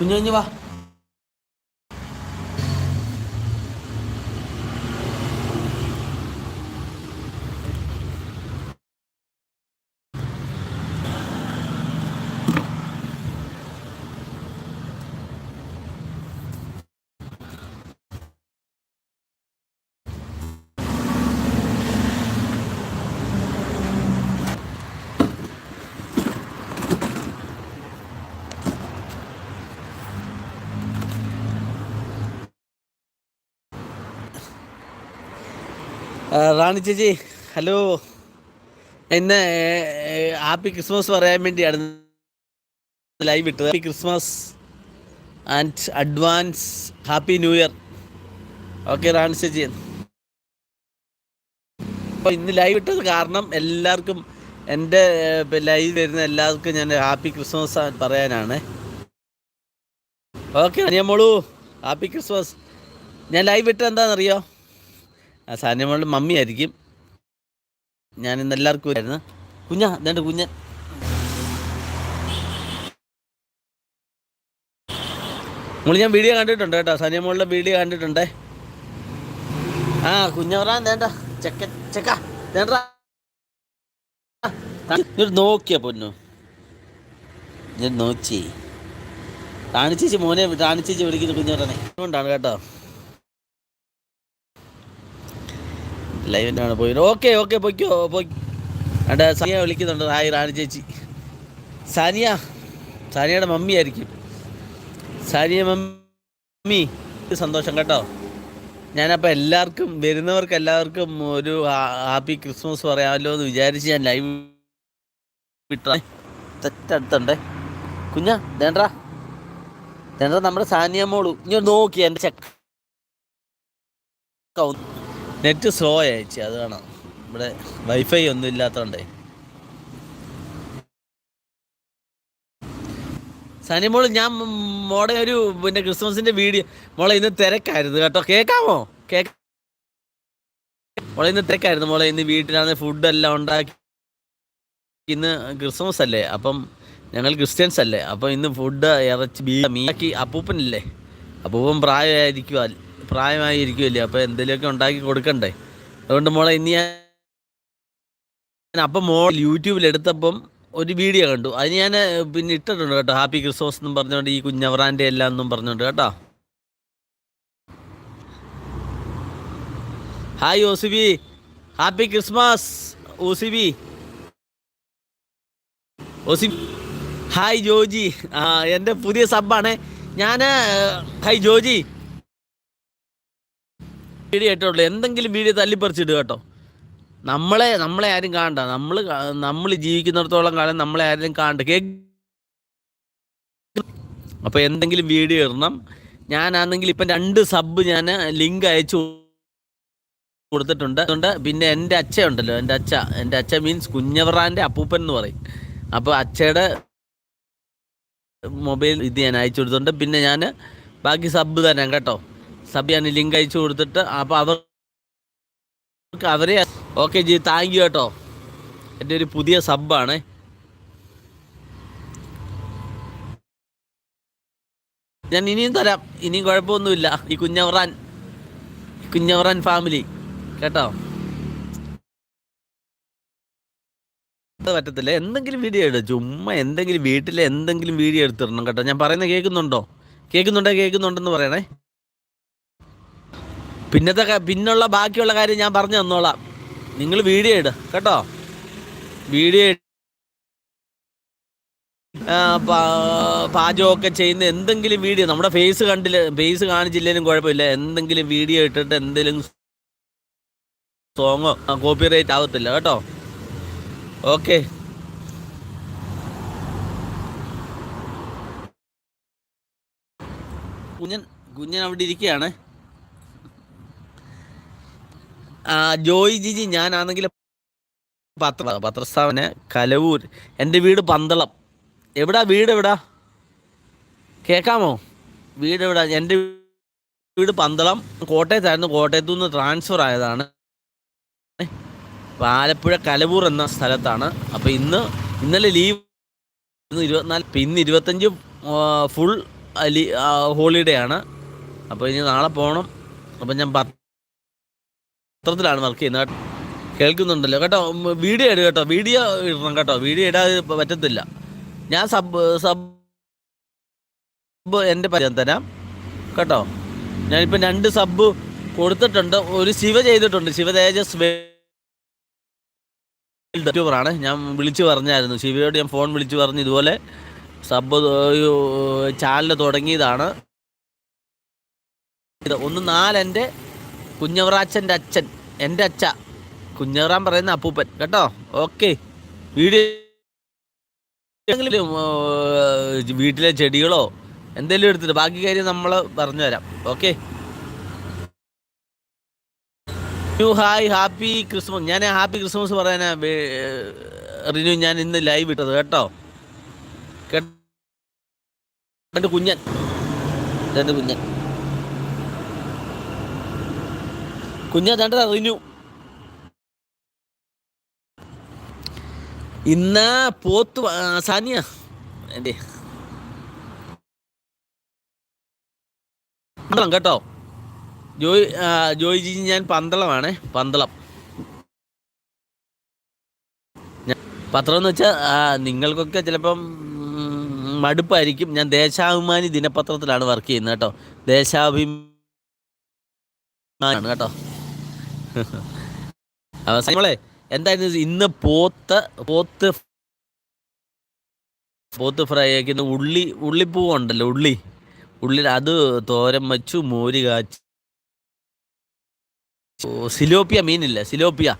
കുഞ്ഞു കുഞ്ഞു വാ റാണി ചേച്ചി ഹലോ. എന്നെ ഹാപ്പി ക്രിസ്മസ് പറയാൻ വേണ്ടിയാണ് ലൈവ് ഇട്ടത്. Happy Christmas and advance happy new year. Okay Rani ചേച്ചി. അപ്പോൾ ഇന്ന് ലൈവ് ഇട്ടത് കാരണം എല്ലാവർക്കും എന്റെ ലൈവ് വരുന്ന എല്ലാവർക്കും ഞാൻ ഹാപ്പി ക്രിസ്മസ് പറയാനാണ്. ഓക്കെ അനിയമ്മോളൂ ഹാപ്പി ക്രിസ്മസ്. ഞാൻ ലൈവ് ഇട്ടത് എന്താണെന്നറിയോ? ആ സാനിയമോളുടെ മമ്മി ആയിരിക്കും. ഞാൻ ഇന്ന് എല്ലാവർക്കും ആയിരുന്നു കുഞ്ഞാ ഇതേണ്ട കുഞ്ഞൻ? മോൾ ഞാൻ വീഡിയോ കണ്ടിട്ടുണ്ട് കേട്ടോ. സാനിയമോളുടെ വീഡിയോ കണ്ടിട്ടുണ്ട്. ആ കുഞ്ഞവറാൻ വേണ്ട ചെക്ക ചെക്ക നോക്കിയ പൊന്നു. ഞാൻ നോക്കി. റാണിച്ചേച്ചി മോനെ റാണിച്ചേച്ചി വിളിക്കുന്ന കുഞ്ഞവറാനെ അതുകൊണ്ടാണ് കേട്ടോ. ലൈവിന്റെ പോയി. ഓക്കെ ഓക്കെ പൊയ്ക്കോ പോയി. അവിടെ സനിയ വിളിക്കുന്നുണ്ട്. ഹായ് റാണി ചേച്ചി. സാനിയ സാനിയയുടെ മമ്മി ആയിരിക്കും. സാനിയ മമ്മി സന്തോഷം കേട്ടോ. ഞാനപ്പോൾ എല്ലാവർക്കും വരുന്നവർക്ക് എല്ലാവർക്കും ഒരു ഹാപ്പി ക്രിസ്മസ് പറയാമല്ലോ എന്ന് വിചാരിച്ച് ഞാൻ ലൈവ് വിട്ട തെറ്റടുത്തുണ്ടേ. കുഞ്ഞ ദേണ്ടാ ദേണ്ട നമ്മുടെ സാനിയ മോളു. ഇനി നോക്കി എന്റെ ചെക്ക നെറ്റ് സ്ലോ ആയിച്ച് അത് കാണാം ഇവിടെ വൈഫൈ ഒന്നും ഇല്ലാത്തതുകൊണ്ടേ സനി മോൾ ഞാൻ മോളെ ഒരു പിന്നെ ക്രിസ്മസിന്റെ വീഡിയോ മോളെ ഇന്ന് തിരക്കായിരുന്നു കേട്ടോ. കേക്കാമോ? കേക്ക് മോളെ ഇന്ന് തിരക്കായിരുന്നു. മോളെ ഇന്ന് വീട്ടിലാണ് ഫുഡെല്ലാം ഉണ്ടാക്കി. ഇന്ന് ക്രിസ്മസ് അല്ലേ? അപ്പം ഞങ്ങൾ ക്രിസ്ത്യൻസ് അല്ലേ? അപ്പം ഇന്ന് ഫുഡ് ഇറച്ചി ബീ മീനാക്കി അപ്പൂപ്പനില്ലേ? അപ്പൂപ്പൻ പ്രായമായിരിക്കുമോ പ്രായമായിരിക്കുമല്ലേ? അപ്പോൾ എന്തെങ്കിലുമൊക്കെ ഉണ്ടാക്കി കൊടുക്കണ്ടേ? അതുകൊണ്ട് മോളെ ഇനി ഞാൻ അപ്പം മോൾ യൂട്യൂബിൽ എടുത്തപ്പം ഒരു വീഡിയോ കണ്ടു. അത് ഞാൻ പിന്നെ ഇട്ടിട്ടുണ്ട് കേട്ടോ. ഹാപ്പി ക്രിസ്മസ് എന്നും പറഞ്ഞുകൊണ്ട് ഈ കുഞ്ഞവറാന്റെ എല്ലാം എന്നും പറഞ്ഞുകൊണ്ട് കേട്ടോ. Hi OCB. Happy Christmas OCB. OCB. Hi Joji. എന്റെ പുതിയ സബ്ബാണ്. ഞാൻ ഹായ് ജോജി. വീഡിയോ എന്തെങ്കിലും വീഡിയോ തല്ലിപ്പറിച്ചിടുക കേട്ടോ. നമ്മളെ നമ്മളെ ആരും കാണണ്ട. നമ്മൾ നമ്മൾ ജീവിക്കുന്നിടത്തോളം കാലം നമ്മളെ ആരും കാണണ്ട. കേ അപ്പോൾ എന്തെങ്കിലും വീഡിയോ ഇടണം. ഞാനാണെങ്കിൽ ഇപ്പം രണ്ട് സബ് ഞാൻ ലിങ്ക് അയച്ചു കൊടുത്തിട്ടുണ്ട്. അതുകൊണ്ട് പിന്നെ എന്റെ അച്ഛ ഉണ്ടല്ലോ. എന്റെ അച്ഛ എന്റെ അച്ഛ മീൻസ് കുഞ്ഞവറാന്റെ അപ്പൂപ്പൻ എന്ന് പറയും. അപ്പോൾ അച്ഛയുടെ മൊബൈൽ ഇത് ഞാൻ അയച്ചു കൊടുത്തിട്ടുണ്ട്. പിന്നെ ഞാൻ ബാക്കി സബ് തരാം കേട്ടോ. സബ് ഞാൻ ലിങ്ക് അയച്ചു കൊടുത്തിട്ട് അപ്പോൾ അവർക്ക് അവരെ ഓക്കെ ജി താങ്ക് യു കേട്ടോ. എന്റെ ഒരു പുതിയ സബ്ബാണ് ഞാൻ ഇനിയും തരാം. ഇനിയും കുഴപ്പമൊന്നുമില്ല. ഈ കുഞ്ഞവറാൻ കുഞ്ഞവറാൻ ഫാമിലി കേട്ടോ? പറ്റത്തില്ല. എന്തെങ്കിലും വീഡിയോ എടു ചുമ്മാ എന്തെങ്കിലും വീട്ടിലെ എന്തെങ്കിലും വീഡിയോ എടുത്തിടണം കേട്ടോ. ഞാൻ പറയുന്നത് കേൾക്കുന്നുണ്ടോ? കേൾക്കുന്നുണ്ടോ? കേൾക്കുന്നുണ്ടെന്ന് പറയണേ. പിന്നത്തെ പിന്നുള്ള ബാക്കിയുള്ള കാര്യം ഞാൻ പറഞ്ഞു തന്നോളാം. നിങ്ങൾ വീഡിയോ ഇട് കേട്ടോ? വീഡിയോ പാചകമൊക്കെ ചെയ്യുന്ന എന്തെങ്കിലും വീഡിയോ നമ്മുടെ ഫേസ് കണ്ടില്ല ഫേസ് കാണിച്ചില്ലെങ്കിലും കുഴപ്പമില്ല. എന്തെങ്കിലും വീഡിയോ ഇട്ടിട്ട് എന്തെങ്കിലും സോങ്ങോ കോപ്പി റേറ്റ് ആവത്തില്ല കേട്ടോ? ഓക്കെ. കുഞ്ഞൻ കുഞ്ഞൻ അവിടെ ഇരിക്കുകയാണ്. ജോയ് ജിജി ഞാനാണെങ്കിൽ പത്ര പത്രസ്ഥാപന കലവൂർ. എന്റെ വീട് പന്തളം. എവിടാ വീട് എവിടാ? കേൾക്കാമോ വീട് എവിടാ? എന്റെ വീട് പന്തളം. കോട്ടയത്തായിരുന്നു. കോട്ടയത്തു നിന്ന് ട്രാൻസ്ഫർ ആയതാണ്. ആലപ്പുഴ കലവൂർ എന്ന സ്ഥലത്താണ്. അപ്പോൾ ഇന്ന് ഇന്നലെ ലീവ് ഇന്ന് ഇരുപത്തിനാല് പിന്നെ ഇരുപത്തഞ്ച് ഫുൾ ഹോളിഡേ ആണ്. അപ്പോൾ ഇനി നാളെ പോകണം അപ്പം ഞാൻ പത്രത്തിലാണ് വർക്ക് ചെയ്യുന്നത്. കേൾക്കുന്നുണ്ടല്ലോ. കേട്ടോ വീഡിയോ ഇടുക കേട്ടോ. വീഡിയോ ഇടണം കേട്ടോ. വീഡിയോ ഇടാതെ പറ്റത്തില്ല. ഞാൻ സബ് സബ് എന്റെ പരിചയം തരാം. കേട്ടോ ഞാനിപ്പം രണ്ട് സബ് കൊടുത്തിട്ടുണ്ട്. ഒരു ശിവ ചെയ്തിട്ടുണ്ട്. ശിവ തേജസ് യൂട്യൂബറാണ്. ഞാൻ വിളിച്ചു പറഞ്ഞായിരുന്നു. ശിവയോട് ഞാൻ ഫോൺ വിളിച്ചു പറഞ്ഞു ഇതുപോലെ സബ് ചാനൽ തുടങ്ങിയതാണ്. ഒന്ന് നാലെന്റെ കുഞ്ഞവറാച്ചന്റെ അച്ഛൻ എന്റെ അച്ഛ. കുഞ്ഞവറാൻ പറയുന്ന അപ്പൂപ്പൻ കേട്ടോ? ഓക്കെ. വീഡിയോ വീട്ടിലെ ചെടികളോ എന്തെങ്കിലും എടുത്തിട്ട് ബാക്കി കാര്യം നമ്മൾ പറഞ്ഞു തരാം. Okay? New hi happy Christmas. ഞാൻ ഹാപ്പി ക്രിസ്മസ് പറയാനാ റിനു ഞാൻ ഇന്ന് ലൈവ് ഇട്ടത് കേട്ടോ? കേട്ടോ കുഞ്ഞൻ. രണ്ട് കുഞ്ഞൻ. കുഞ്ഞൻ രണ്ട് അറിഞ്ഞു ഇന്ന് പോത്ത് സാനിയ. എന്റെ പന്തളം കേട്ടോ. ജോയ് ജോയി ജി ഞാൻ പന്തളമാണേ പന്തളം. പത്രം എന്ന് വെച്ചാൽ നിങ്ങൾക്കൊക്കെ ചിലപ്പം മടുപ്പായിരിക്കും. ഞാൻ ദേശാഭിമാനി ദിനപത്രത്തിലാണ് വർക്ക് ചെയ്യുന്നത് കേട്ടോ. ദേശാഭിമാനാണ് കേട്ടോ. നമ്മളെ എന്തായിരുന്നു ഇന്ന് പോത്ത് പോത്ത് പോത്ത് ഫ്രൈ ആക്കുന്ന ഉള്ളി ഉള്ളിപ്പൂവ് ഉണ്ടല്ലോ ഉള്ളി. ഉള്ളി അത് തോരൻ വച്ചു മോര് കാച്ചി. സിലോപ്പിയ മീനില്ല? സിലോപ്പിയ.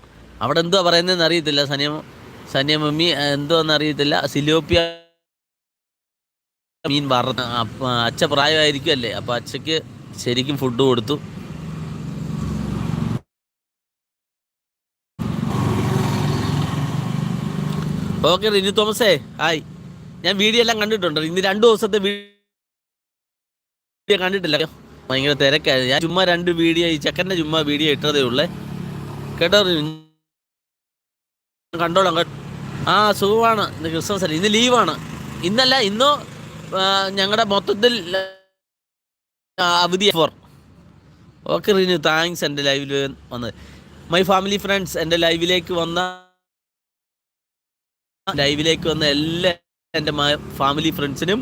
അവിടെ എന്തുവാ പറയുന്നതെന്ന് അറിയത്തില്ല സനിയ മമ്മി. എന്തുവാന്ന് അറിയത്തില്ല. സിലോപ്പിയ മീൻ അപ്പ അച്ഛ പ്രായമായിരിക്കും അല്ലേ അപ്പോൾ അച്ഛക്ക് ശരിക്കും ഫുഡ് കൊടുത്തു. ഓക്കെ റിനു തോമസേ ഹായ്. ഞാൻ വീഡിയോ എല്ലാം കണ്ടിട്ടുണ്ട്. ഇന്ന് രണ്ടു ദിവസത്തെ വീഡിയോ കണ്ടിട്ടില്ല. ഭയങ്കര തിരക്കായിരുന്നു. ഞാൻ ചുമ്മാ രണ്ട് വീഡിയോ ഈ ചെക്കന്റെ ചുമ്മാ വീഡിയോ ഇട്ടതേ ഉള്ളേ. കേട്ടോ? കണ്ടോളാം ആ സുഖമാണ്. ഇന്ന് ക്രിസ്മസ് അല്ല? ഇന്ന് ലീവാണ്. ഇന്നല്ല ഇന്നോ ഞങ്ങളുടെ മൊത്തത്തിൽ അവധി ഫോർ ഓക്കെ റിനു താങ്ക്സ് എന്റെ ലൈവിൽ വന്നത്. മൈ ഫാമിലി ഫ്രണ്ട്സ് എന്റെ ലൈവിലേക്ക് വന്ന ലൈവിലേക്ക് വന്ന എല്ലാ എന്റെ ഫാമിലി ഫ്രണ്ട്സിനും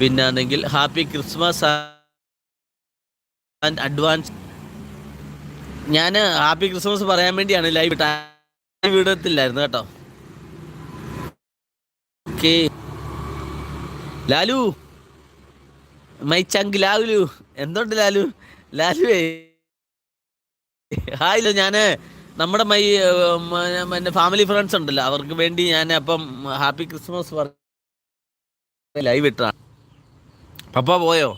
പിന്നാണെങ്കിൽ ഹാപ്പി ക്രിസ്മസ് ആൻഡ് അഡ്വാൻസ് ഞാൻ ഹാപ്പി ക്രിസ്മസ് പറയാൻ വേണ്ടിയാണ് ലൈവ് ഇടത്തില്ലായിരുന്നു കേട്ടോ. ഓക്കെ ലാലു. മൈ ചങ്ക് ലാലു. എന്തുണ്ട് ലാലു? ലാലുവേ. ഹായ് ഞാൻ നമ്മുടെ മൈ എന്റെ ഫാമിലി ഫ്രണ്ട്സ് ഉണ്ടല്ലോ. അവർക്ക് വേണ്ടി ഞാൻ അപ്പം ഹാപ്പി ക്രിസ്മസ് ലൈവ് ഇട്ടാണ് പപ്പ പോയോ?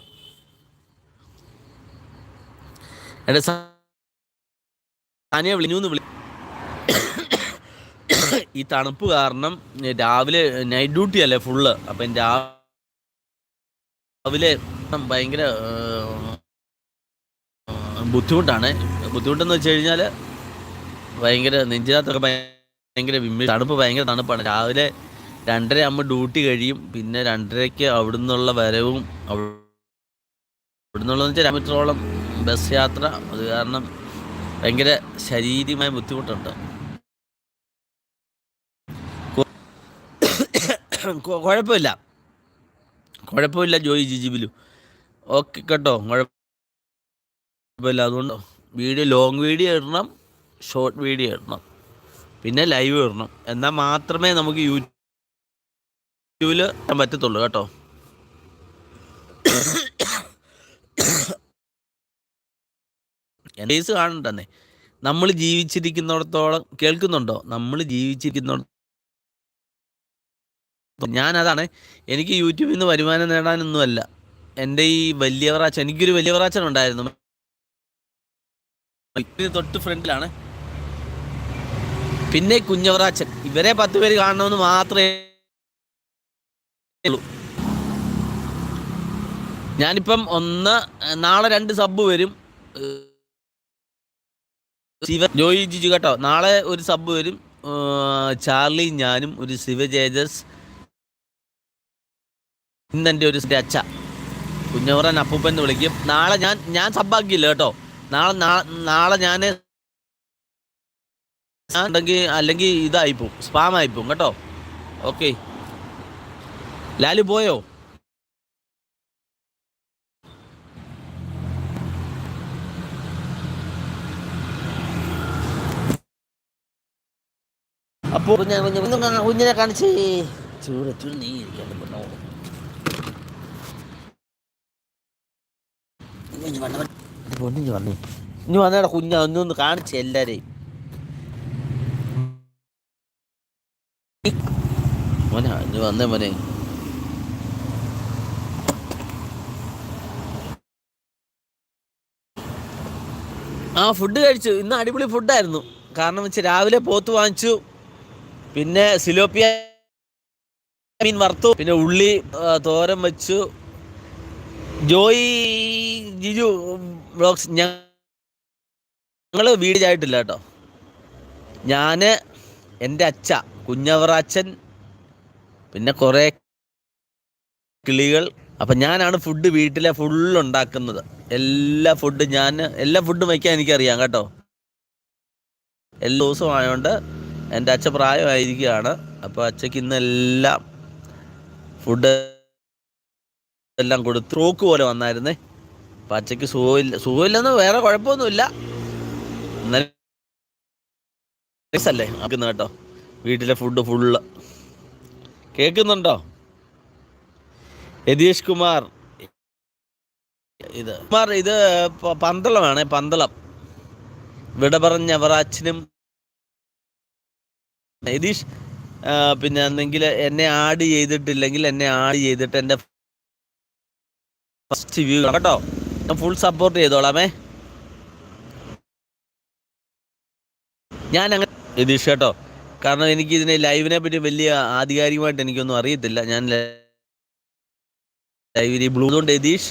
എന്റെ സാനിയ വിളിഞ്ഞു വിളി ഈ തണുപ്പ് കാരണം രാവിലെ നൈറ്റ് ഡ്യൂട്ടി അല്ലേ ഫുള്ള് അപ്പം രാവിലെ ഭയങ്കര ബുദ്ധിമുട്ടാണ്. ബുദ്ധിമുട്ടെന്ന് വെച്ച് കഴിഞ്ഞാൽ ഭയങ്കര നെഞ്ചിനകത്തൊക്കെ ഭയങ്കര വിമ്മി തണുപ്പ് ഭയങ്കര തണുപ്പാണ്. രാവിലെ രണ്ടര അമ്മ ഡ്യൂട്ടി കഴിയും. പിന്നെ രണ്ടരയ്ക്ക് അവിടുന്നുള്ള വരവും അവിടെ കിലോമീറ്ററോളം ബസ് യാത്ര. അത് കാരണം ഭയങ്കര ശാരീരികമായ ബുദ്ധിമുട്ടുണ്ട്. കുഴപ്പമില്ല. കുഴപ്പമില്ല ജോയി ജിജിബിലു ഓക്കെ കേട്ടോ. കുഴപ്പമില്ല. അതുകൊണ്ടോ വീഡിയോ ലോങ് വീഡിയോ ഇടണം. ഷോർട്ട് വീഡിയോ ഇടണം. പിന്നെ ലൈവ് ഇടണം. എന്നാൽ മാത്രമേ നമുക്ക് യൂട്യൂബിൽ പറ്റത്തുള്ളൂ കേട്ടോ. എന്റെ കാണണ്ടേ നമ്മൾ ജീവിച്ചിരിക്കുന്നിടത്തോളം കേൾക്കുന്നുണ്ടോ? നമ്മൾ ജീവിച്ചിരിക്കുന്നിടത്തോളം ഞാനതാണ് എനിക്ക് യൂട്യൂബിൽ നിന്ന് വരുമാനം നേടാനൊന്നുമല്ല. എന്റെ ഈ വലിയ പ്രാച്ചൻ എനിക്കൊരു വലിയ പ്രാച്ചൻ ഉണ്ടായിരുന്നു. തൊട്ട് ഫ്രണ്ടിലാണ് പിന്നെ കുഞ്ഞവറാച്ചൻ. ഇവരെ പത്ത് പേര് കാണണമെന്ന് മാത്രമേ ഉള്ളൂ. ഞാനിപ്പം ഒന്ന് നാളെ രണ്ട് സബ് വരും. ശിവ ജോയി ജിജു കേട്ടോ. നാളെ ഒരു സബ് വരും. ചാർലി ഞാനും ഒരു ശിവ തേജസ് ഇന്നെന്റെ ഒരു അച്ഛ. കുഞ്ഞവറൻ അപ്പൂപ്പൻ എന്ന് വിളിക്കും. നാളെ ഞാൻ ഞാൻ സബ്ബാക്കിയില്ല കേട്ടോ. നാളെ നാളെ ഞാൻ ഉണ്ടെങ്കിൽ അല്ലെങ്കിൽ ഇതായിപ്പോവും സ്പാം ആയിപ്പോവും കേട്ടോ. ഓക്കെ ലാലു പോയോ? അപ്പോ കുഞ്ഞ കുഞ്ഞ കുഞ്ഞ കുഞ്ഞിനെ കാണിച്ച്. ചൂട് ചൂട് നീ ഇരിക്കാൻ ഇനി വന്നേടാ കുഞ്ഞ ഒന്നൊന്ന് കാണിച്ച് എല്ലാരെയും. മോനെ ഇനി വന്നേ മോനെ. ആ ഫുഡ് കഴിച്ചു. ഇന്ന് അടിപൊളി ഫുഡായിരുന്നു. കാരണം വെച്ച് രാവിലെ പോത്ത് വാങ്ങിച്ചു. പിന്നെ സിലോപ്പിയ മീൻ വറുത്തു. പിന്നെ ഉള്ളി തോരൻ വെച്ചു. ജോയി ജിജു ബ്ലോഗ്സ് ഞങ്ങൾ വീട് ചായിട്ടില്ല കേട്ടോ. ഞാൻ എന്റെ അച്ഛ. കുഞ്ഞവറാച്ചൻ പിന്നെ കുറേ കിളികൾ. അപ്പം ഞാനാണ് ഫുഡ് വീട്ടിലെ ഫുൾ ഉണ്ടാക്കുന്നത്. എല്ലാ ഫുഡ് ഞാൻ എല്ലാ ഫുഡും വയ്ക്കാൻ എനിക്കറിയാം കേട്ടോ. എല്ലാ ദിവസവും ആയതുകൊണ്ട് എന്റെ അച്ഛ പ്രായമായിരിക്കുകയാണ്. അപ്പോൾ അച്ഛയ്ക്ക് ഇന്ന് എല്ലാം ഫുഡ് എല്ലാം കൊടുത്ത് സ്ട്രോക്ക് പോലെ വന്നായിരുന്നേ. അപ്പം അച്ഛയ്ക്ക് സുഖമില്ല സുഖമില്ലെന്ന് വേറെ കുഴപ്പമൊന്നുമില്ല. എന്നാലും അല്ലേ? നമുക്ക് കേട്ടോ. വീട്ടിലെ ഫുഡ് ഫുള്ള് കേൾക്കുന്നുണ്ടോ? യതീഷ് കുമാർ. ഇത് കുമാർ ഇത് പന്തളമാണ് പന്തളം. വിട പറഞ്ഞ അവറാച്ചനും യതീഷ് പിന്നെ എന്തെങ്കിൽ എന്നെ ആഡ് ചെയ്തിട്ടില്ലെങ്കിൽ എന്നെ ആഡ് ചെയ്തിട്ട് എന്റെ ഫസ്റ്റ് വ്യൂ കേട്ടോ. ഞാൻ ഫുൾ സപ്പോർട്ട് ചെയ്തോളാമേ. ഞാൻ അങ്ങനെ യതീഷ് കേട്ടോ കാരണം എനിക്ക് ഇതിനെ ലൈവിനെ പറ്റി വലിയ ആധികാരികമായിട്ട് എനിക്കൊന്നും അറിയത്തില്ല. ഞാൻ ലൈവിൽ ബ്ലൂ തോണ്ട് യതീഷ്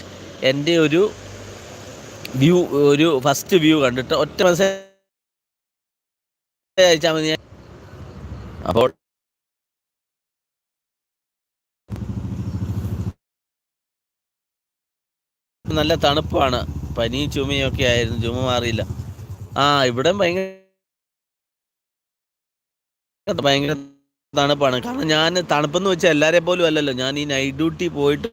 എന്റെ ഒരു വ്യൂ ഒരു ഫസ്റ്റ് വ്യൂ കണ്ടിട്ട് ഒറ്റ മെസ്സേജ് അയച്ചാൽ മതി. ഞാൻ അപ്പോൾ നല്ല തണുപ്പാണ്. പനിയും ചുമയും ഒക്കെ ആയിരുന്നു. ചുമ മാറിയില്ല. ആ ഇവിടെ ഭയങ്കര ഭയങ്കര തണുപ്പാണ്. കാരണം ഞാൻ തണുപ്പെന്ന് വെച്ചാൽ എല്ലാരെ പോലും അല്ലല്ലോ. ഞാൻ ഈ നൈറ്റ് ഡ്യൂട്ടി പോയിട്ട്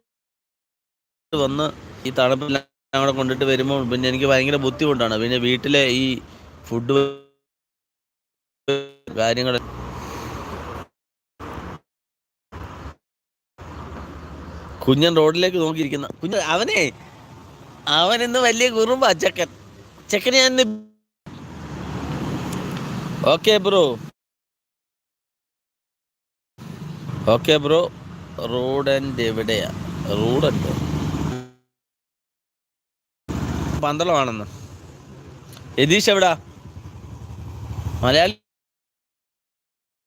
വന്ന് ഈ തണുപ്പെല്ലാം അവിടെ കൊണ്ടിട്ട് വരുമ്പോൾ പിന്നെ എനിക്ക് ഭയങ്കര ബുദ്ധിമുട്ടാണ്. പിന്നെ വീട്ടിലെ ഈ ഫുഡ് കാര്യങ്ങൾ കുഞ്ഞൻ റോഡിലേക്ക് നോക്കിയിരിക്കുന്ന. കുഞ്ഞ അവനെ അവൻ ഇന്ന് വലിയ കുറുമ്പാ ചെക്കൻ. ചെക്കനെ ഞാൻ okay bro okay bro road and എവിടെയാ? റോഡ് ഉണ്ട്? പന്തളമാണെന്ന്. യതീഷ് എവിടാ? മലയാളി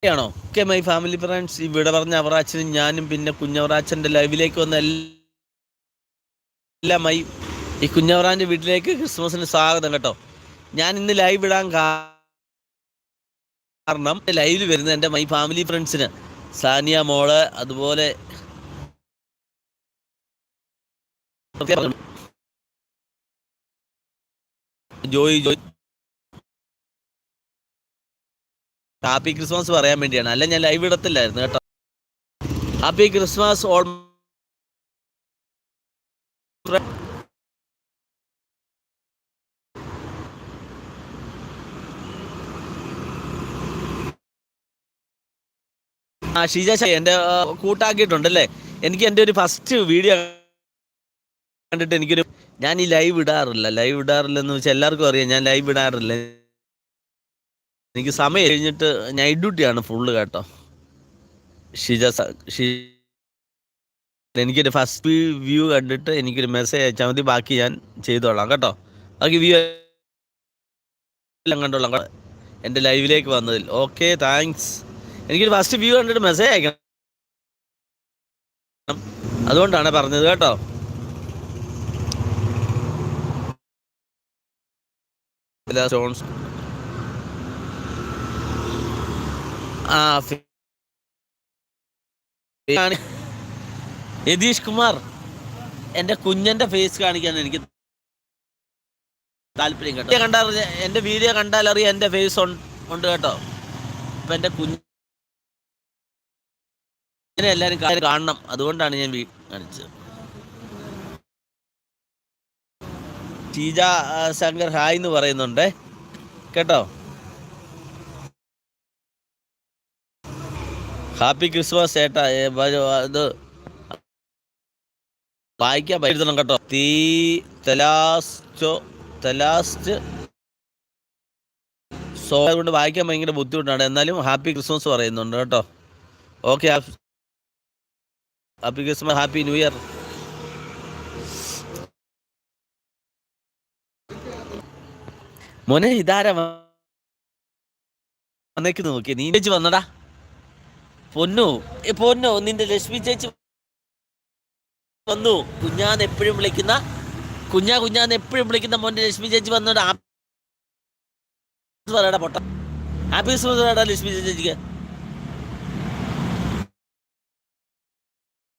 ആണോ ഓക്കെ മൈ ഫാമിലി ഫ്രണ്ട്സ് ഈ ഇവിടെ പറഞ്ഞ അവറാച്ചനും ഞാനും പിന്നെ കുഞ്ഞവറാച്ചന്റെ ലൈവിലേക്ക് വന്ന എല്ലാ മൈ ഈ കുഞ്ഞവറാന്റെ വീട്ടിലേക്ക് ക്രിസ്മസിന് സ്വാഗതം കേട്ടോ. ഞാൻ ഇന്ന് ലൈവ് ഇടാൻ കാരണം ലൈവിൽ വരുന്ന എന്റെ മൈ ഫാമിലി ഫ്രണ്ട്സിന് സാനിയ മോൾ അതുപോലെ ജോയി ജോയി. ഹാപ്പി ക്രിസ്മസ് പറയാൻ വേണ്ടിയാണ്. അല്ല ഞാൻ ലൈവ് ഇടത്തില്ലായിരുന്നു കേട്ടോ. ഹാപ്പി ക്രിസ്മസ് ഓൾ ആ ഷീജ ഷാ എന്റെ ആ, കൂട്ടാക്കിയിട്ടുണ്ടല്ലേ? എനിക്ക് എന്റെ ഒരു ഫസ്റ്റ് വീഡിയോ കണ്ടിട്ട് എനിക്കൊരു ഞാൻ ഈ ലൈവ് ഇടാറില്ല. ലൈവ് ഇടാറില്ല എന്ന് വെച്ചാൽ എല്ലാവർക്കും അറിയാം ഞാൻ ലൈവ് ഇടാറില്ല. എനിക്ക് സമയം കഴിഞ്ഞിട്ട് നൈറ്റ് ഡ്യൂട്ടിയാണ് ഫുള്ള് കേട്ടോ. ഷിജ ഷീ എനിക്കൊരു ഫസ്റ്റ് വ്യൂ കണ്ടിട്ട് എനിക്കൊരു മെസ്സേജ് അയച്ചാൽ മതി. ബാക്കി ഞാൻ ചെയ്തോളാം കേട്ടോ. ബാക്കി വ്യൂ എല്ലാം കണ്ടോളാം. എന്റെ ലൈവിലേക്ക് വന്നതിൽ. ഓക്കെ താങ്ക്സ് എനിക്കൊരു ഫസ്റ്റ് വ്യൂ കണ്ടിട്ട് മെസ്സേജ് അയക്കണം. അതുകൊണ്ടാണ് പറഞ്ഞത് കേട്ടോ. സ്റ്റോൺസ് ആ യതീഷ് കുമാർ. എന്റെ കുഞ്ഞന്റെ ഫേസ് കാണിക്കാൻ എനിക്ക് താല്പര്യം കേട്ടോ. കണ്ടാൽ എന്റെ വീഡിയോ കണ്ടാൽ അറിയാം എന്റെ ഫേസ് ഉണ്ട് കേട്ടോ. അപ്പം എന്റെ കുഞ്ഞിനെ എല്ലാവരും കാണണം. അതുകൊണ്ടാണ് ഞാൻ കാണിച്ചത്. ഷീജ ശങ്കർ ഹായ് എന്ന് പറയുന്നുണ്ട്. കേട്ടോ? ഹാപ്പി ക്രിസ്മസ് ഏട്ടാ അത് വായിക്കാൻ പറ്റണം കേട്ടോ. തീ തലാസ്റ്റോ തലാസ്റ്റ് സോ അതുകൊണ്ട് വായിക്കാൻ ഭയങ്കര ബുദ്ധിമുട്ടാണ്. എന്നാലും ഹാപ്പി ക്രിസ്മസ് പറയുന്നുണ്ട് കേട്ടോ. Okay happy Christmas, happy new year മോനെ ഇതാരാ വന്നേക്ക് നോക്കി നീ ചേച്ചി വന്നടാ. പൊന്നു. പൊന്നു നിന്റെ ലക്ഷ്മി ചേച്ചി വന്നു. കുഞ്ഞാന്ന് എപ്പോഴും വിളിക്കുന്ന കുഞ്ഞാ കുഞ്ഞാന്ന് എപ്പോഴും വിളിക്കുന്ന മോന്റെ ലക്ഷ്മി ചേച്ചി വന്നോടാ. പറയടാ പൊട്ട. ഹാപ്പി ക്രിസ്മസ് പറയടാ ലക്ഷ്മി ചേച്ചിക്ക്.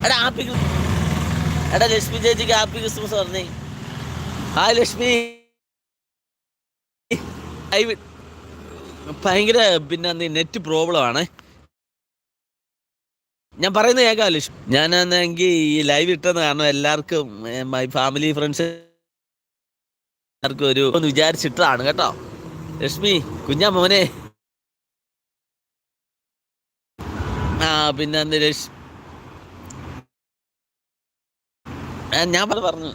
എടാ ഹാപ്പി എടാ ലക്ഷ്മി ചേച്ചിക്ക് ഹാപ്പി ക്രിസ്മസ് പറഞ്ഞേ. ഹായ് ലക്ഷ്മി. ഭയങ്കര പിന്നെ നെറ്റ് പ്രോബ്ലം ആണ്. ഞാൻ പറയുന്നത് കേൾക്കാം ലക്ഷ്മി. ഞാൻ ഞാനാണെങ്കിൽ ഈ ലൈവ് ഇട്ടെന്ന് കാരണം എല്ലാവർക്കും മൈ ഫാമിലി ഫ്രണ്ട്സ് എല്ലാവർക്കും ഒരു ഒന്ന് വിചാരിച്ചിട്ടാണ് കേട്ടോ. ലക്ഷ്മി കുഞ്ഞാ മോനെ. ആ പിന്നെ ലക്ഷ്മി ആ, ഞാൻ പറ- പറഞ്ഞു.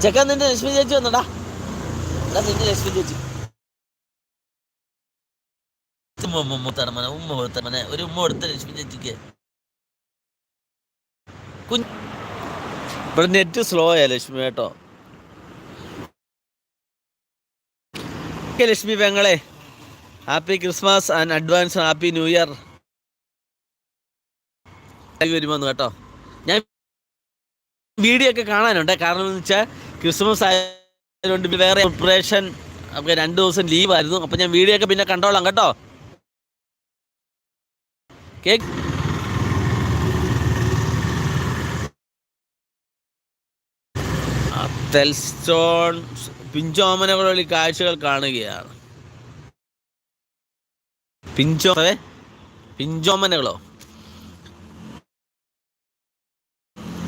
ചെക്ക നിന്റെ ലക്ഷ്മി ചേച്ചി വന്നടാ. എടാ നിന്റെ ലക്ഷ്മി ചേച്ചി. ഉമ്മ ഉമ്മ കൊടുത്തമനെ ഒരു ഉമ്മ കൊടുത്ത ലക്ഷ്മി ചേച്ചിക്ക്. കുഞ്ഞ് ഇവിടെ നെറ്റ് സ്ലോ ആയ ലക്ഷ്മി കേട്ടോ ലക്ഷ്മി പെങ്ങളെ happy Christmas and advance happy new year വരുമെന്ന് കേട്ടോ. വീഡിയോ ഒക്കെ കാണാനുണ്ട്. കാരണം എന്ന് വെച്ചാൽ ക്രിസ്മസ് ആയതുകൊണ്ട് വേറെ ഓപ്പറേഷൻ അപ്പോൾ രണ്ട് ദിവസം ലീവായിരുന്നു അപ്പോൾ ഞാൻ വീഡിയോ ഒക്കെ പിന്നെ കണ്ടോളാം കേട്ടോ. കേക്ക് ടെൽസ്റ്റോൺ പിഞ്ചോമനകൾ വഴി കാഴ്ചകൾ കാണുകയാണ്. പിഞ്ചോ? പിഞ്ചോമനകളോ?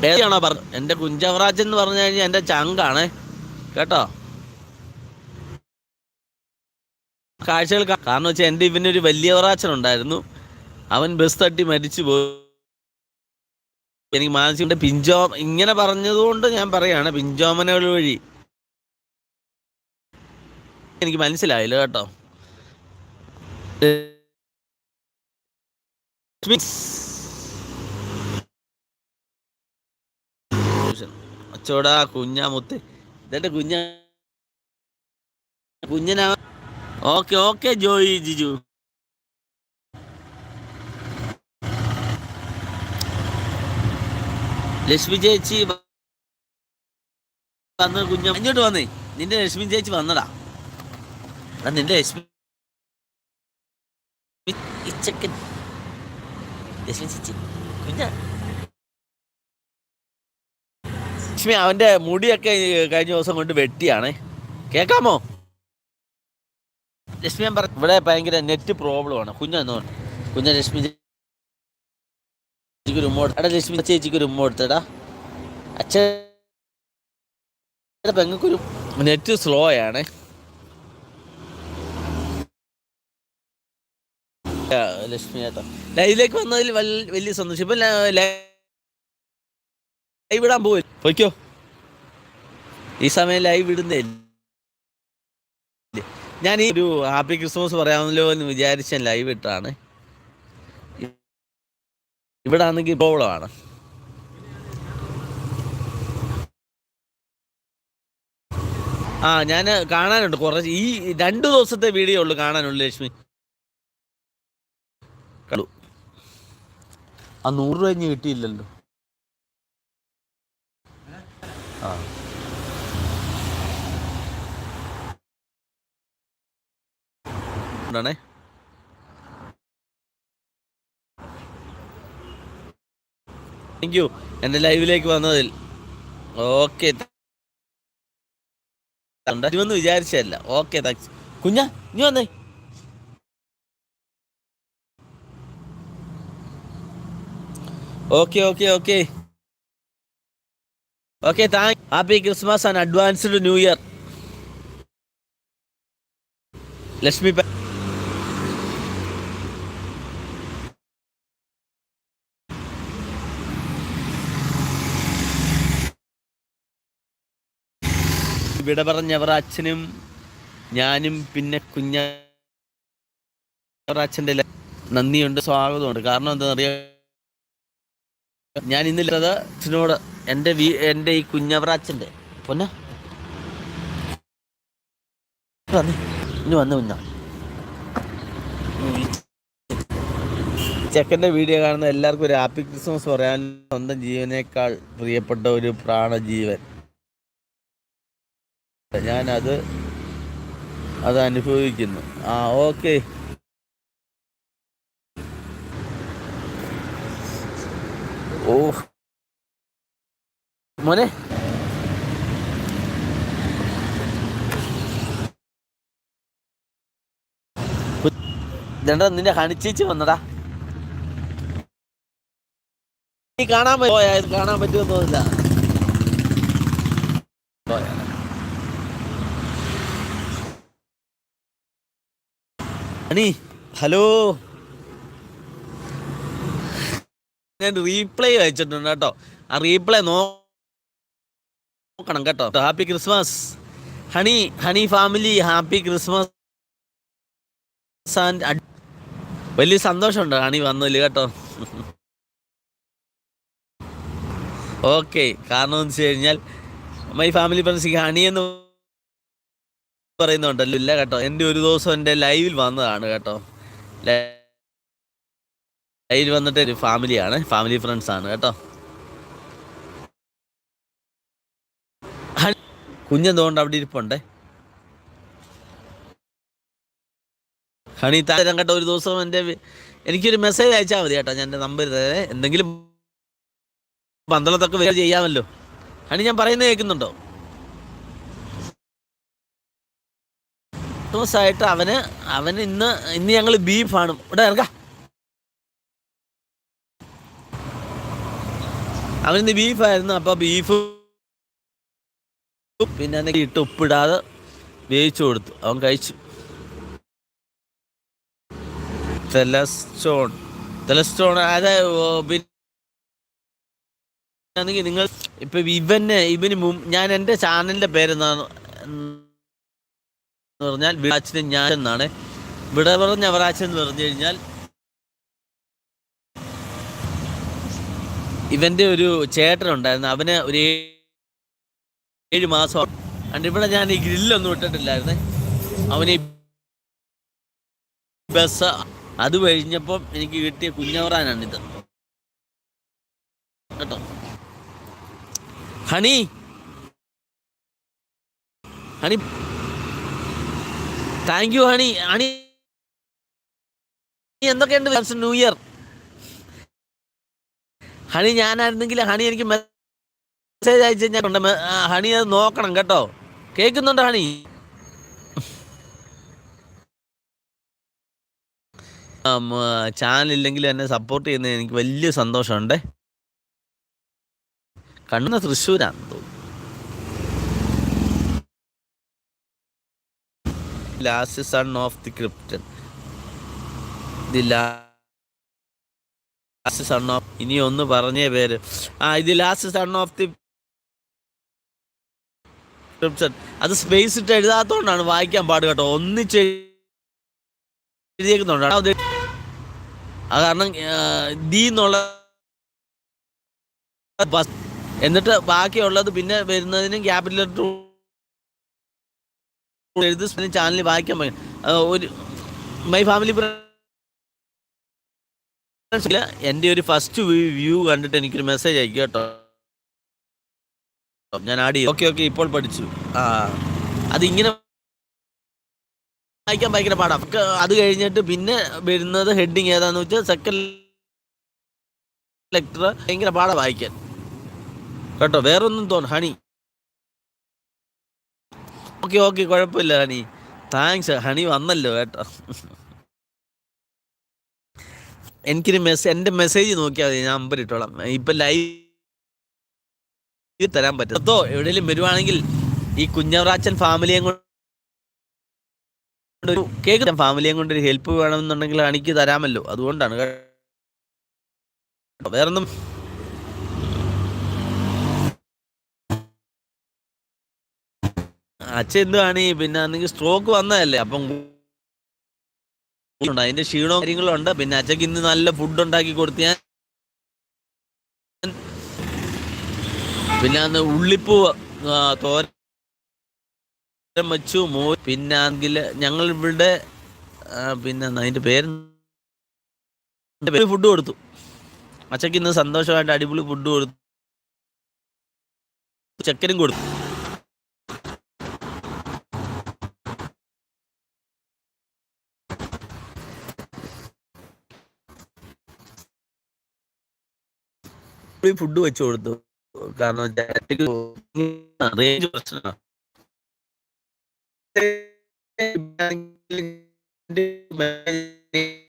ഏതാണോ പറഞ്ഞു എന്റെ കുഞ്ചവറാജ് എന്ന് പറഞ്ഞു കഴിഞ്ഞാൽ എന്റെ ചങ്കാണ്. കേട്ടോ? കാഴ്ചകൾ കാരണം വെച്ചാൽ എന്റെ ഇവനൊരു വലിയ വറാച്ചൻ ഉണ്ടായിരുന്നു അവൻ ബസ് തട്ടി മരിച്ചു പോയി. എനിക്ക് മാനസിക പിഞ്ചോ ഇങ്ങനെ പറഞ്ഞതുകൊണ്ട് ഞാൻ പറയാണ് പിഞ്ചോമനകൾ വഴി. എനിക്ക് മനസ്സിലായില്ല കേട്ടോ. അച്ചോടാ കുഞ്ഞാ മുത്ത്. ഇതെന്റെ കുഞ്ഞ. കുഞ്ഞനാ. Okay okay Joy Jiju. Lakshmi ചേച്ചി വന്ന് കുഞ്ഞ ഇങ്ങോട്ട് വന്നേ. നിന്റെ ലക്ഷ്മി ചേച്ചി വന്നടാ. നിന്റെ ലക്ഷ്മി ലക്ഷ്മി ചേച്ചി കുഞ്ഞ ലക്ഷ്മി അവന്റെ മുടിയൊക്കെ കഴിഞ്ഞ ദിവസം കൊണ്ട് വെട്ടിയാണ്. കേക്കാമോ? ലക്ഷ്മി ഞാൻ പറ ഇവിടെ ഭയങ്കര നെറ്റ് പ്രോബ്ലം ആണ്. കുഞ്ഞ ലക്ഷ്മി ചേച്ചിക്ക് ഒരു ഉമ്മ എടാ ലക്ഷ്മി ചേച്ചിക്ക് ഒരു ഉമ്മ കൊടുത്തടാ അച്ഛൻ പെങ്ങൾക്കൊരു നെറ്റ് സ്ലോ ആണ് ലക്ഷ്മി ചേട്ടാ. ലൈവിലേക്ക് വന്നതിൽ വലിയ സന്തോഷം. ഇപ്പൊ ലൈവ് ഇടാൻ പോയി. പൊയ്ക്കോ ഈ സമയം ലൈവ് ഇടുന്നേ ഞാൻ ഈ ഒരു ഹാപ്പി ക്രിസ്മസ് പറയാമല്ലോ എന്ന് വിചാരിച്ച ലൈവ് ഇട്ടാണ്. ഇവിടെ ആണെങ്കിൽ പ്രോബ്ലമാണ്. ആ ഞാൻ കാണാനുണ്ട് കുറച്ച്. ഈ രണ്ടു ദിവസത്തെ വീഡിയോ ഉള്ളു കാണാനുള്ളു ലക്ഷ്മി. ആ നൂറ് രൂപ കിട്ടിയില്ലല്ലോ. ആ. യു എന്റെ ലൈവിലേക്ക് വന്നതിൽ. ഓക്കെ വരുമെന്ന് വിചാരിച്ചല്ല ഓക്കെ താങ്ക്സ് കുഞ്ഞ നീ വന്നേ. Okay okay okay okay thank happy Christmas and advanced new year Lakshmi വിട പറഞ്ഞവർ അച്ഛനും ഞാനും പിന്നെ കുഞ്ഞ അച്ഛന്റെ നന്ദിയുണ്ട് സ്വാഗതമുണ്ട്. കാരണം എന്താണെന്നറിയാം ഞാൻ ഇന്നില്ലത് അച്ഛനോട് എന്റെ വീ എന്റെ ഈ കുഞ്ഞവറാച്ചന്റെ പൊന്ന. ഇനി വീഡിയോ കാണുന്ന എല്ലാവർക്കും ഒരു ഹാപ്പി ക്രിസ്മസ് പറയാൻ സ്വന്തം ജീവനേക്കാൾ പ്രിയപ്പെട്ട ഒരു പ്രാണജീവൻ. ഞാനത് അത് അനുഭവിക്കുന്നു. ആ ഓക്കെ. ഓ മോനെ. ഇതെന്താ നിന്നെ ഹണിച്ചേച്ചി വന്നടാ നീ കാണാൻ പോയത് കാണാൻ പറ്റുമെന്ന് തോന്നില്ല ഹലോ. ഞാൻ റീപ്ലൈ അയച്ചിട്ടുണ്ട് കേട്ടോ. ആ റീപ്ലൈ നോക്കണം കേട്ടോ. Happy Christmas honey honey family happy Christmas and വലിയ സന്തോഷമുണ്ട് ഹണി വന്നില്ല കേട്ടോ. ഓക്കെ കാരണം എന്ന് വെച്ച് കഴിഞ്ഞാൽ മൈ ഫാമിലി ഫ്രണ്ട്സ് ഹണി എന്ന് പറയുന്നുണ്ടല്ലോ ഇല്ല കേട്ടോ. എന്റെ ഒരു ദിവസം എന്റെ ലൈവിൽ വന്നതാണ് കേട്ടോ. ലൈവിൽ വന്നിട്ട് ഒരു ഫാമിലിയാണ്. ഫാമിലി ഫ്രണ്ട്സ് ആണ് കേട്ടോ. കുഞ്ഞെന്തുകൊണ്ട് അവിടെ ഇരിപ്പുണ്ടേ? ഹണി താരം കേട്ടോ ഒരു ദിവസം എന്റെ എനിക്കൊരു മെസ്സേജ് അയച്ചാൽ മതി കേട്ടോ. ഞാൻ എന്റെ നമ്പർ തരേ എന്തെങ്കിലും പന്തളത്തൊക്കെ വരിക ചെയ്യാമല്ലോ. ഹണി ഞാൻ പറയുന്നത് കേൾക്കുന്നുണ്ടോ? ദിവസമായിട്ട് അവന് അവന് ഇന്ന് ഇന്ന് ഞങ്ങൾ ബീഫാണ് ഇവിടെ ഇറങ്ങാം. അവനിന്ന് ബീഫായിരുന്നു അപ്പോൾ ബീഫ് പിന്നെ അതിന് ഇട്ട് ഉപ്പിടാതെ വേവിച്ചു കൊടുത്തു. അവൻ കഴിച്ചു. തെലസ്റ്റോൺ തെലസ്റ്റോൺ ഓ, പിന്നെ നിങ്ങൾ ഇപ്പൊ ഇവന് ഇവന് മുമ്പ് ഞാൻ എന്റെ ചാനലിന്റെ പേരെന്താണ് പറഞ്ഞാൽ വിടാച്ചിന് ഞാൻ എന്നാണ്. വിട പറഞ്ഞ എന്ന് പറഞ്ഞു കഴിഞ്ഞാൽ ഇവന്റെ ഒരു ചേട്ടനുണ്ടായിരുന്നു അവന് ഒരു ഏഴ് മാസം അണ്ട് ഇവിടെ ഞാൻ ഈ ഗ്രില്ലൊന്നും ഇട്ടിട്ടില്ലായിരുന്നു. അവന് ഈ ബസ് അത് കഴിഞ്ഞപ്പം എനിക്ക് കിട്ടിയ കുഞ്ഞവറാനാണിത്. കേട്ടോ? Honey. Honey. Thank you honey. Honey എന്തൊക്കെയുണ്ട് ന്യൂ ഇയർ. ഹണി ഞാനായിരുന്നെങ്കിൽ ഹണി എനിക്ക് മെസ്സേജ് അയച്ചു കഴിഞ്ഞാൽ ഹണി അത് നോക്കണം കേട്ടോ. കേൾക്കുന്നുണ്ടോ ഹണി? ചാനൽ ഇല്ലെങ്കിൽ എന്നെ സപ്പോർട്ട് ചെയ്യുന്നത് എനിക്ക് വലിയ സന്തോഷമുണ്ട്. കണ്ണുന്ന തൃശ്ശൂരാണ് തോന്നുന്നു. Last son of the Krypton the last son of ഇനി ഒന്ന് പറഞ്ഞേ പേര്. ആ ഇത് ലാസ്റ്റ് സൺ ഓഫ് ദി അത് സ്പേസ് ഇട്ട് എഴുതാത്തോണ്ടാണ് വായിക്കാൻ പാട് കേട്ടോ. ഒന്നിച്ച് എഴുതിയേക്കുന്നുണ്ട് കാരണം ദി എന്നുള്ള എന്നിട്ട് ബാക്കിയുള്ളത് പിന്നെ വരുന്നതിനും ക്യാപിറ്റൽ എഴുതി ചാനലിൽ വായിക്കാൻ ഒരു മൈ ഫാമിലി എന്റെ ഒരു ഫസ്റ്റ് വ്യൂ കണ്ടിട്ട് എനിക്കൊരു മെസ്സേജ് അയക്കും കേട്ടോ. ഞാൻ ആഡ് ചെയ്യും ഓക്കെ ഓക്കെ ഇപ്പോൾ പഠിച്ചു. ആ അതിങ്ങനെ വായിക്കാൻ ഭയങ്കര പാടാം. അത് കഴിഞ്ഞിട്ട് പിന്നെ വരുന്നത് ഹെഡിങ് ഏതാന്ന് വെച്ചാൽ സെക്കൻഡ് ലെക്ടർ ഭയങ്കര പാടാ വായിക്കാൻ. കേട്ടോ വേറൊന്നും തോന്നും ഹണി. ഓക്കെ ഓക്കെ കുഴപ്പമില്ല ഹണി. താങ്ക്സ് ഹണി വന്നല്ലോ കേട്ടോ. എനിക്കൊരു മെസ്സേജ് എന്റെ മെസ്സേജ് നോക്കിയാൽ മതി ഞാൻ നമ്പർ ഇട്ടോളാം. ഇപ്പം ലൈവ് തരാൻ പറ്റും. അതോ എവിടെയെങ്കിലും വരുവാണെങ്കിൽ ഈ കുഞ്ഞവറാച്ചൻ ഫാമിലിയെ കൊണ്ട് ഒരു കേക്ക് ഫാമിലിയെ കൊണ്ട് ഒരു ഹെൽപ്പ് വേണമെന്നുണ്ടെങ്കിൽ എനിക്ക് തരാമല്ലോ. അതുകൊണ്ടാണ് വേറെ വേറൊന്നും അച്ഛൻ എന്തുവാണ് പിന്നെ നിങ്ങൾക്ക് സ്ട്രോക്ക് വന്നതല്ലേ? അപ്പം ഉണ്ട്. അതിന്റെ ക്ഷീണവും കാര്യങ്ങളും ഉണ്ട്. പിന്നെ അച്ഛക്ക് ഇന്ന് നല്ല ഫുഡ് ഉണ്ടാക്കി കൊടുത്ത് ഞാൻ പിന്നെ അന്ന് ഉള്ളിപ്പൂവ് തോര വെച്ചു. മോ പിന്നെ ആണെങ്കിൽ ഞങ്ങൾ ഇവിടെ പിന്നെ അതിന്റെ പേര് ഫുഡ് കൊടുത്തു. അച്ഛക്ക് ഇന്ന് സന്തോഷമായിട്ട് അടിപൊളി ഫുഡ് കൊടുത്തു. ചക്കരും കൊടുത്തു. ഫുഡ് വെച്ചു കൊടുത്തു. കാരണം റേഞ്ച് പ്രശ്നമാണ്.